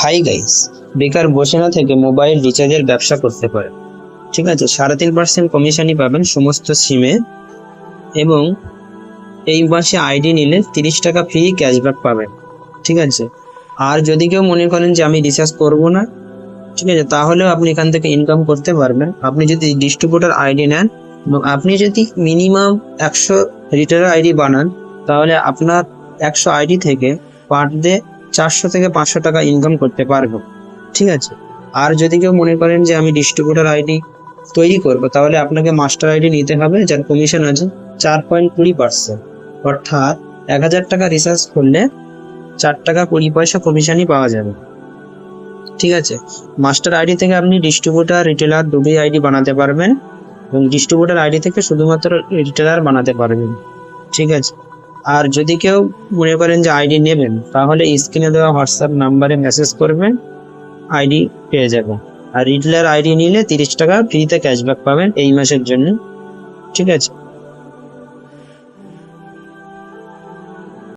Hi guys বেকার বসে না থেকে মোবাইল রিচার্জের ব্যবসা করতে পারে। ঠিক আছে, সাড়ে তিন পার্সেন্ট কমিশনই পাবেন সমস্ত সিমে এবং এই মাসে আইডি নিলে তিরিশ টাকা ফ্রি ক্যাশব্যাক পাবেন। ঠিক আছে, আর যদি কেউ মনে করেন যে আমি রিচার্জ করব না, ঠিক আছে, তাহলেও আপনি এখান থেকে ইনকাম করতে পারবেন। আপনি যদি ডিস্ট্রিবিউটার আইডি নেন এবং আপনি যদি মিনিমাম একশো রিটার আইডি বানান, তাহলে আপনার একশো আইডি থেকে পার ডে চারশো থেকে পাঁচশো টাকা ইনকাম করতে পারব। ঠিক আছে? আর যদি কেউ মনে করেন যে আমি ডিস্ট্রিবিউটার আইডি তৈরি করব, তাহলে আপনাকে মাস্টার আইডি নিতে হবে, যার কমিশন আছে চার পয়েন্ট কুড়ি পার্সেন্ট অর্থাৎ এক হাজার টাকা রিচার্জ করলে চার টাকা কুড়ি পয়সা কমিশনই পাওয়া যাবে। ঠিক আছে? মাস্টার আইডি থেকে আপনি ডিস্ট্রিবিউটার রিটেলার দুটোই আইডি বানাতে পারবেন এবং ডিস্ট্রিবিউটার আইডি থেকে শুধুমাত্র রিটেলার বানাতে পারবেন। ঠিক আছে? আর যদি কেউ মনে করেন যে আইডি নেবেন, তাহলে স্ক্রিনে দেওয়া হোয়াটসঅ্যাপ নাম্বারে মেসেজ করবেন, আইডি পেয়ে যাবেন আর রিটেলার আইডি নিলে তিরিশ টাকা ফ্রিতে ক্যাশব্যাক পাবেন এই মাসের জন্য। ঠিক আছে?